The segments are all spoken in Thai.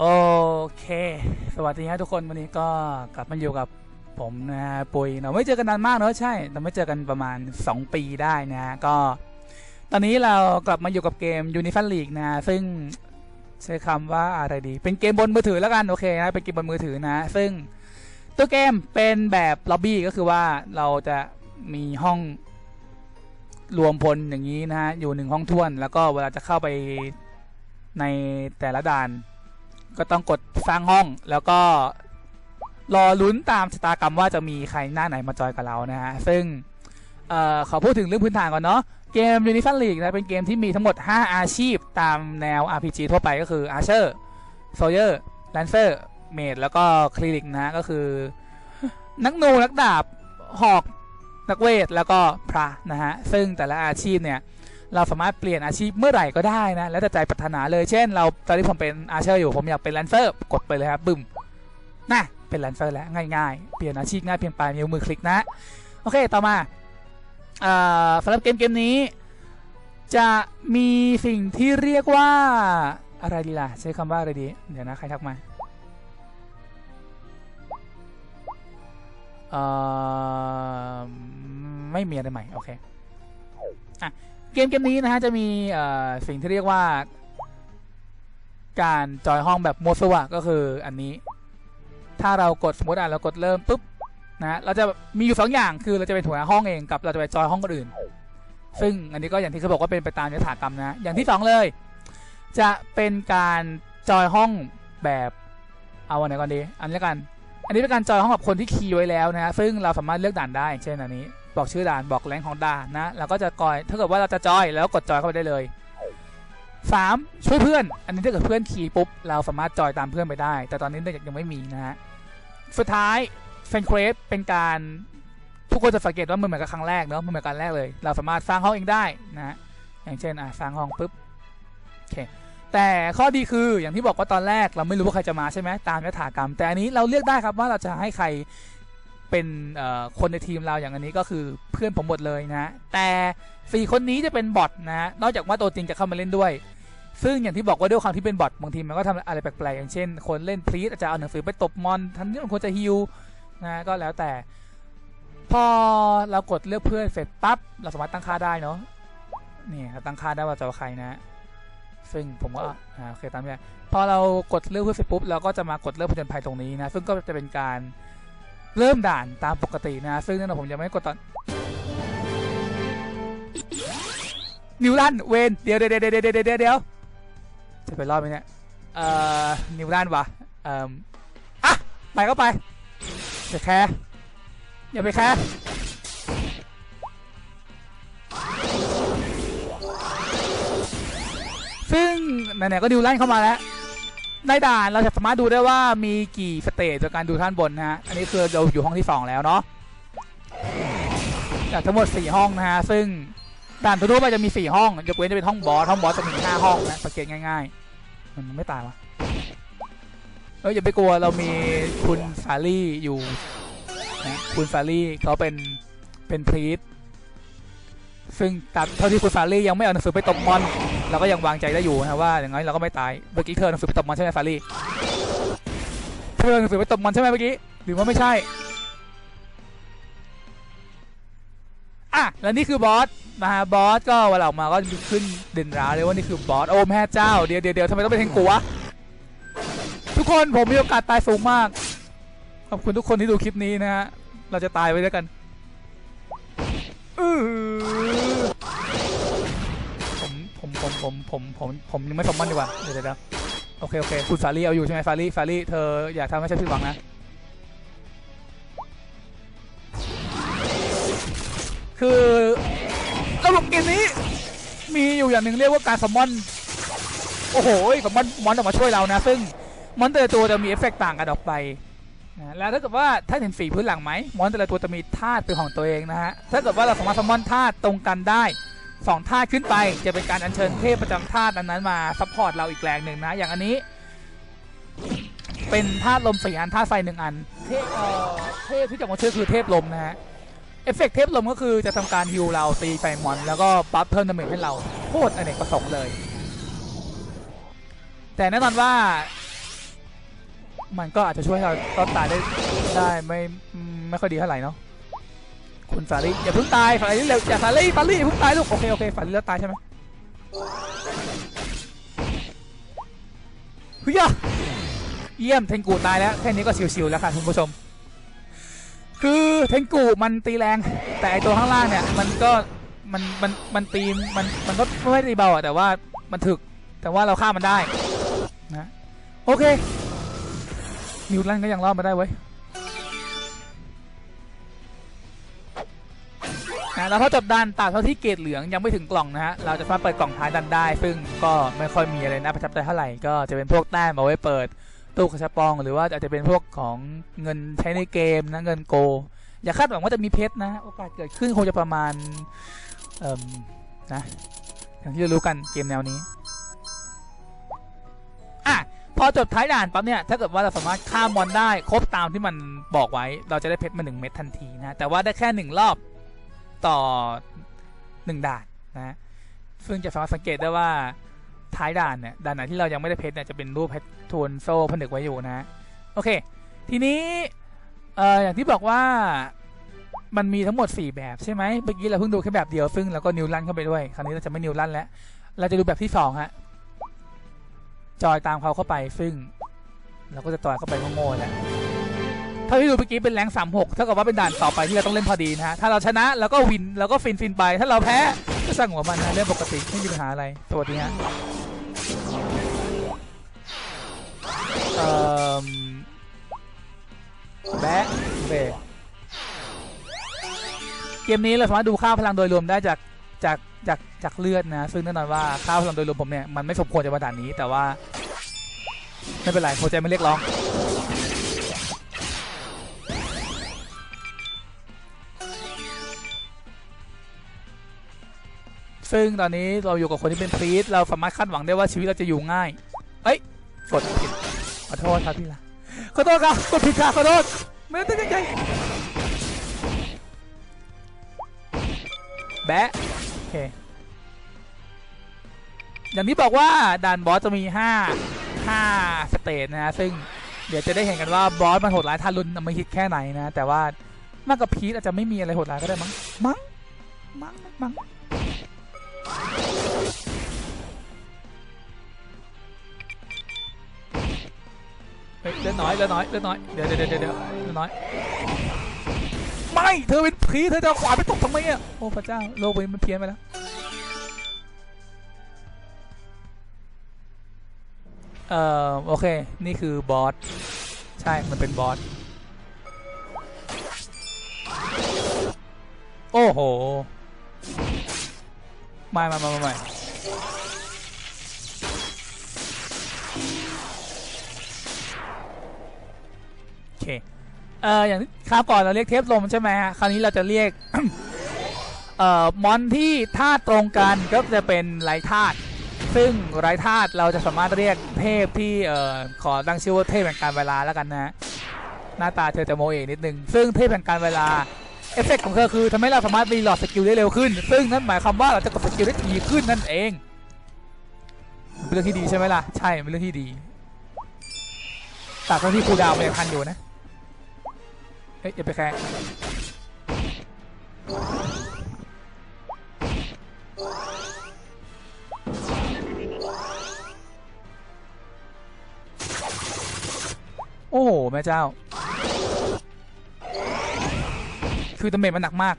โอเค สวัสดีครับทุกคนวันนี้ก็กลับมาอยู่กับผมนะฮะปุยเราไม่เจอกันนานมากเนอะใช่เราไม่เจอกันประมาณ 2 ปีได้นะฮะก็ ตอนนี้เรากลับมาอยู่กับเกม u n i f a n League นะ ซึ่งใช้คำว่าอะไรดี เป็นเกมบนมือถือแล้วกันโอเคนะเป็นเกมบนมือถือนะ ซึ่งตัวเกมเป็นแบบล็อบบี้ก็คือว่าเราจะมีห้องรวมพลอย่างนี้นะฮะอยู่หนึ่งห้องท้วน แล้วก็เวลาจะเข้าไปในแต่ละด่าน ก็ต้องกดสร้างห้องแล้วก็รอลุ้นตามชะตากรรมว่าจะมีใครหน้าไหนมาจอยกับเรานะฮะ ซึ่งเออขอพูดถึงเรื่องพื้นฐานก่อนเนาะ เกม u n i f a n League นะ เป็นเกมที่มีทั้งหมด 5 อาชีพตามแนว RPG ทั่วไปก็คือ Archer Soldier Lancer Mage แล้วก็ Cleric นะ ก็คือ นักนูนักดาบ หอก นักเวท แล้วก็พระนะฮะ ซึ่งแต่ละอาชีพเนี่ย เราสามารถเปลี่ยนอาชีพเมื่อไหร่ก็ได้นะ แล้วแต่ใจปรารถนาเลย เช่น เราตอนนี้ผมเป็นอาเชอร์อยู่ ผมอยากเป็นแลนเซอร์ กดไปเลยครับบึ้มน่ะเป็นแลนเซอร์แล้วง่ายๆ เปลี่ยนอาชีพง่ายเพียงปลายนิ้วมือคลิกนะ โอเคต่อมาสำหรับเกมเกมนี้ จะมีสิ่งที่เรียกว่าอะไรดีล่ะ ใช้คำว่าอะไรดี เดี๋ยวนะ ใครทักมาไม่มีอะไรใหม่ โอเค อะ เกมเกมนี้นะฮะจะมีสิ่งที่เรียกว่า การจอยห้องแบบโมซัวก็คืออันนี้ ถ้าเรากดสมมติอะเรากดเริ่มปุ๊บนะเราจะมีอยู่สองอย่างคือเราจะเป็นหัวหน้าห้องเองกับเราจะไปจอยห้องคนอื่น ซึ่งอันนี้ก็อย่างที่เขาบอกว่าเป็นไปตามยถากรรมนะอย่างที่สองเลย จะเป็นการจอยห้องแบบเอาอันไหนก่อนดีอันนี้กัน อันนี้เป็นการจอยห้องกับคนที่คีย์ไว้แล้วนะซึ่งเราสามารถเลือกด่านได้ เช่นอันนี้ บอกชื่อด่านบอกแรงของด่านนะเราก็จะกอยถ้าเกิดว่าเราจะจอยแล้วกดจอยเข้าไปได้เลยสามช่วยเพื่อน อันนี้ถ้าเกิดเพื่อนคีย์ปุ๊บเราสามารถจอยตามเพื่อนไปได้ แต่ตอนนี้ยังไม่มีนะฮะสุดท้ายเฟนเครสเป็นการทุกคนจะสังเกตว่ามันเหมือนกับครั้งแรกเนาะมันเหมือนกันแรกเลย เราสามารถสร้างห้องเองได้นะฮะอย่างเช่นอะสร้างห้องปุ๊บโอเคแต่ข้อดีคืออย่างที่บอกว่าตอนแรกเราไม่รู้ว่าใครจะมาใช่ไหมตามยถากรรม แต่อันนี้เราเลือกได้ครับว่าเราจะให้ใคร เป็นคนในทีมเราอย่างอันนี้ก็คือเพื่อนผมหมดเลยนะแต่สี่คนนี้จะเป็นบอทนะนอกจากว่าตัวจริงจะเข้ามาเล่นด้วย ซึ่งอย่างที่บอกว่าด้วยความที่เป็นบอทบางทีมันก็ทำอะไรแปลกๆอย่างเช่น คนเล่นพลีสอาจจะเอาหนังสือไปตบมอนทันที่มันควรจะฮิวนะก็แล้วแต่ พอเรากดเลือกเพื่อนเสร็จปั๊บเราสามารถตั้งค่าได้เนาะนี่เราตั้งค่าได้ว่าจะเอาใครนะซึ่งผมก็อ่าโอเคตามนี้พอเรากดเลือกเพื่อนเสร็จปุ๊บเราก็จะมากดเลือกผจญภัยตรงนี้นะซึ่งก็จะเป็นการ เริ่มด่านตามปกตินะ ซึ่งนั่นผมจะไม่กดตอน นิวลันเวนเดี๋ยวเดี๋ยวเดี๋ยวเดี๋ยวเดี๋ยวเดี๋ยวจะไปรอดไหมเนี่ยเอ่อนิวลันวะเอ่ออะไปก็ไปจะแคร์อย่าไปแคร์ซึ่งไหนๆก็ดิวไล่เข้ามาแล้ว ในด่านเราจะสามารถดูได้ว่ามีกี่สเตจจากการดูท่านบนนะฮะ อันนี้คือเราอยู่ห้องที่ 2 แล้วเนาะ จากทั้งหมด 4 ห้องนะฮะ ซึ่งด่านทั่วไปจะมี 4 ห้อง ยกเว้นจะเป็นห้องบอส ห้องบอสจะมี5ห้องนะ สังเกตง่ายๆ มันไม่ตายวะเอ้ยอย่าไปกลัวเรามีคุณซารี่อยู่นะคุณซารี่เขาเป็นเป็นพรีส ซึ่งตัดเท่าที่คุณซารี่ยังไม่เอาหนังสือไปตบมอนเราก็ยังวางใจได้อยู่นะว่าอย่างน้อยเราก็ไม่ตายเมื่อกี้เธอหนังสือไปตบมอนใช่ไหมซารี่เธอหนังสือไปตบมอนใช่ไหมเมื่อกี้หรือว่าไม่ใช่อะแล้วนี่คือบอสนะฮะบอสก็เวลาออกมาก็ขึ้นเด่นราเลยว่านี่คือบอสโอ้แม่เจ้าเดี๋ยวเดี๋ยวทำไมต้องเป็นเทงกัวทุกคนผมมีโอกาสตายสูงมากขอบคุณทุกคนที่ดูคลิปนี้นะฮะเราจะตายไปด้วยกัน ผมผมผมผมผมผมผมยังไม่สมมันดีกว่า เดี๋ยวเดี๋ยวโอเคโอเคคุณฟารี่เอาอยู่ใช่ไหมฟารี่ฟารี่เธออย่าทำให้ฉันผิดหวังนะ คือระบบเกมนี้ มีอยู่อย่างหนึ่งเรียกว่าการสมมอน โอ้โหสมอนมอนออกมาช่วยเรานะ ซึ่งมอนแต่ละตัวจะมีเอฟเฟกต์ต่างกันออกไป นะแล้วถ้าเกิดว่าถ้าเห็นสีพื้นหลังไหมมอนแต่ละตัวจะมีธาตุเป็นของตัวเองนะฮะถ้าเกิดว่าเราสามารถสมอนธาตุตรงกันได้สองธาตุขึ้นไปจะเป็นการอัญเชิญเทพประจำธาตุนั้นมาซัพพอร์ตเราอีกแรงหนึ่งนะอย่างอันนี้ เป็นธาตุลมสี่อันธาตุไฟหนึ่งอัน เทพเอ่อเทพที่จะมาช่วยคือเทพลมนะฮะเอฟเฟกต์เทพลมก็คือจะทำการฮิวเราตีไฟมอน แล้วก็ปั๊บเพิ่มดาเมจให้เราโคตรอเนกประสงค์เลย แต่แน่นอนว่า มันก็อาจจะช่วยให้เรารอดตายได้ได้ไม่ไม่ค่อยดีเท่าไหร่เนาะคุณฟารีอย่าเพิ่งตายฟารีเร็วอย่าฟารีฟารีอย่าเพิ่งตายลูกโอเคโอเคฟารีแล้วตายใช่ไหมเฮ้ยเยี่ยมเทนกูตายแล้วแค่นี้ก็ชิวๆแล้วค่ะคุณผู้ชม คือเทนกูมันตีแรง แต่ไอตัวข้างล่างเนี่ยมันก็มันมันมันตีมันมันก็ไม่ได้ตีเบาอะแต่ว่ามันถึกแต่ว่าเราฆ่ามันได้นะโอเค นิวลันก็ยังรอดมาได้เว้ยนะแล้วพอจบดันตัดเท่าที่เกรดเหลืองยังไม่ถึงกล่องนะฮะ เราจะสามารถเปิดกล่องท้ายดันได้ ซึ่งก็ไม่ค่อยมีอะไรน่าประทับใจเท่าไหร่ ก็จะเป็นพวกแต้มเอาไว้เปิดตู้กระชับปอง หรือว่าอาจจะเป็นพวกของเงินใช้ในเกมนะเงินโก อย่าคาดหวังว่าจะมีเพชรนะ โอกาสเกิดขึ้นคงจะประมาณเอ่มนะอย่างที่รารู้กันเกมแนวนี้ พอจบท้ายด่านปั๊บเนี่ยถ้าเกิดว่าเราสามารถฆ่ามอนได้ครบตามที่มันบอกไว้ เราจะได้เพชรมาหนึ่งเม็ดทันทีนะแต่ว่าได้แค่หนึ่งรอบต่อหนึ่งด่านนะซึ่งจะสามารถสังเกตได้ว่าท้ายด่านเนี่ยด่านไหนที่เรายังไม่ได้เพชรเนี่ยจะเป็นรูปเพชรทวนโซ่ผนึกไว้อยู่นะโอเค ทีนี้เอ่ออย่างที่บอกว่ามันมีทั้งหมด 4 แบบใช่ไหมเมื่อกี้เราเพิ่งดูแค่แบบเดียวซึ่งเราก็นิวลันเข้าไปด้วย คราวนี้เราจะไม่นิวลันแล้ว เราจะดูแบบที่สองฮะ จอยตามเขาเข้าไปซึ่งเราก็จะจอยเข้าไปโง่ๆแหละเท่าที่ดูเมื่อกี้เป็นแรงสามหกเท่ากับว่าเป็นด่านต่อไปที่เราต้องเล่นพอดีนะฮะ ถ้าเราชนะเราก็วินเราก็ฟินฟินไป ถ้าเราแพ้ก็สั่งหัวมันนะเรื่องปกติไม่มีปัญหาอะไร สวัสดีฮะเอ่อแบะเบเกมนี้เราสามารถดูค่าพลังโดยรวมได้จาก จากจากจากเลือดนะ ซึ่งแน่นอนว่าค่าพลังโดยรวมผมเนี่ย มันไม่สมควรจะมาด่านนี้ แต่ว่า ไม่เป็นไรหัวใจไม่เรียกร้องซึ่งตอนนี้เราอยู่กับคนที่เป็นพรีสเราสามารถคาดหวังได้ว่าชีวิตเราจะอยู่ง่าย เอ้ย กดผิด ขอโทษครับพี่ละขอโทษครับ กดผิดค่ะขอโทษ ไม่ได้ตั้งใจแบะ เคอย่างที่บอกว่าด่านบอสจะมี 5 5 สเตจนะฮะซึ่งเดี๋ยวจะได้เห็นกันว่าบอสมันโหดร้ายทารุณมันฮิตแค่ไหนนะ แต่ว่ามากกว่าพีทอาจจะไม่มีอะไรโหดร้ายก็ได้มั้งมั้งมั้งมั้งเฮ้ยเลือดน้อยเลือดน้อยเลือดน้อยเดี๋ยวเดี๋ยวเดี๋ยวเดี๋ยวเลือดน้อย ไม่เธอเป็นผีเธอจะขวานไปตบทำไมอะโอ้พระเจ้าโลกนี้มันเพี้ยนไปแล้วเอ่อโอเค นี่คือบอส ใช่ มันเป็นบอส โอ้โห ไม่ไม่ไม่ไม่ เอออย่างคราวก่อนเราเรียกเทปลมใช่ไหมฮะคราวนี้เราจะเรียก เอ่อมอนที่ธาตุตรงกันก็จะเป็นไรธาตุซึ่งไรธาตุเราจะสามารถเรียกเทพที่เอ่อขอตั้งชื่อว่าเทพแห่งการเวลาแล้วกันนะ หน้าตาเธอจะโมเอกนิดนึงซึ่งเทพแห่งการเวลาเอฟเฟกต์ของเธอคือทำให้เราสามารถรีโหลดสกิลได้เร็วขึ้น ซึ่งนั่นหมายความว่าเราจะกดสกิลได้ดีขึ้นนั่นเองเป็นเรื่องที่ดีใช่ไหมล่ะ ใช่เป็นเรื่องที่ดีแต่ตอนที่ครูดาวมันยังทันอยู่นะ ฮ้ยอย่าไปแคร์โอ้โหแม่เจ้า คือดาเมจมันหนักมาก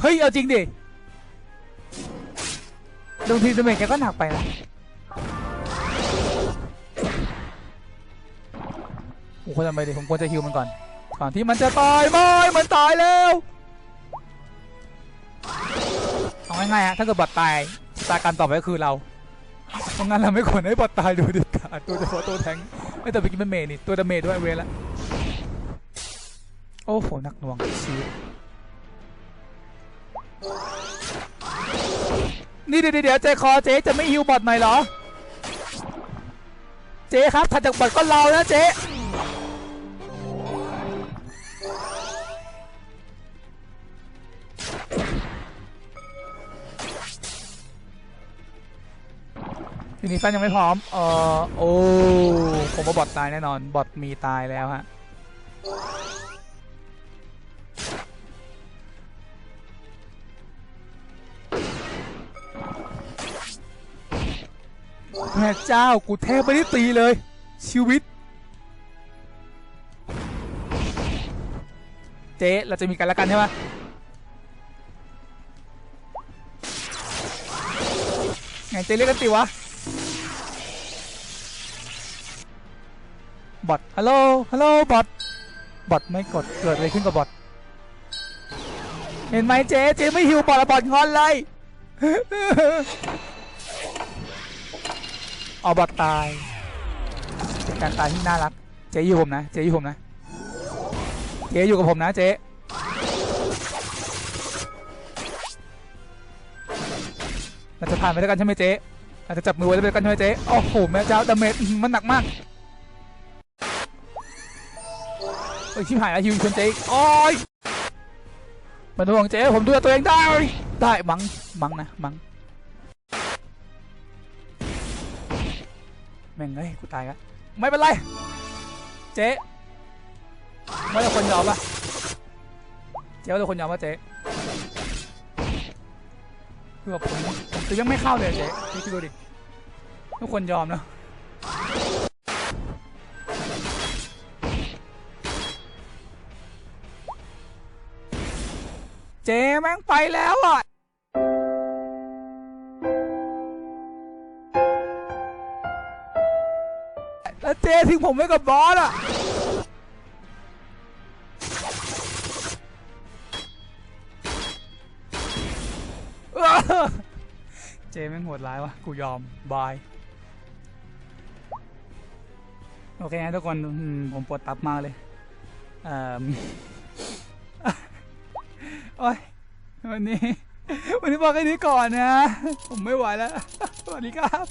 เฮ้ย เอาจริงดิบางทีดาเมจแกก็หนักไปนะ โอ้โหทำไมดิผมควรจะฮิวมันก่อนก่อนที่มันจะตายไม่มันตายแล้วเอาง่ายๆฮะถ้าเกิดบอดตายตาการต่อไปก็คือเราเพราะงั้นเราไม่ควรให้บอดตายดยเด็ดขาดโดยเฉพาะตัวแทงไม่แต่ไปกินเป็นเมจนี่ตัวดาเมจด้วยเวรละโอ้โหหนักหน่วงชีวิตนี่เดี๋ยวเดี๋ยวเจคอเจ๊จะไม่ฮิวบอดหน่อยเหรอ เจ๊ครับถัดจากบอดก็เรานะเจ๊ ทีนี้แฟนยังไม่พร้อม เออโอ้ผมว่าบอทตายแน่นอน บอทมีตายแล้วฮะ แม่เจ้า กูแทบไม่ได้ตีเลย ชีวิต เจ๊เราจะมีกันแล้วกันใช่ไหมไงเจ๊เรียกกันติวะ บอทฮัลโหลฮัลโหลบอทบอทไม่กดเกิดอะไรขึ้นกับบอทเห็นไหมเจ๊เจ๊ไม่หิวบอทบอทงอนเลยออบอทตายเป็นการตายที่น่ารักเจ๊อยู่ผมนะเจ๊อยู่ผมนะเจ๊อยู่กับผมนะเจ๊เราจะผ่านไปด้วยกันใช่ไหมเจ๊เราจะจับมือไว้ด้วยกันใช่ไหมเจ๊โอ้โหแม่เจ้าดาเมจมันหนักมาก เอ้ยชิบหายแล้วฮิวชนเจ๊โอ้ยมันห่วงเจ๊ผมดูแลตัวเองได้ ได้มังมังนะมังแม่งเอ้ยกูตายละไม่เป็นไร เจ๊ว่าจะคนยอมป่ะเจ๊ว่าคนยอมป่ะเจ๊คือแบบผมยังไม่เข้าเลยเจ๊คิดดูดิทุกคนยอมเนอะ เจแม่งไปแล้วอะแล้วเจทิ้งผมไว้กับบอสอะเจแม่งโหดร้ายวะกูยอม บาย โอเคนะทุกคนผมปวดตับมากเลย เอ่อ โอ้ยวันนี้ วันนี้บอกแค่นี้ก่อนนะ ผมไม่ไหวแล้ว สวัสดีครับ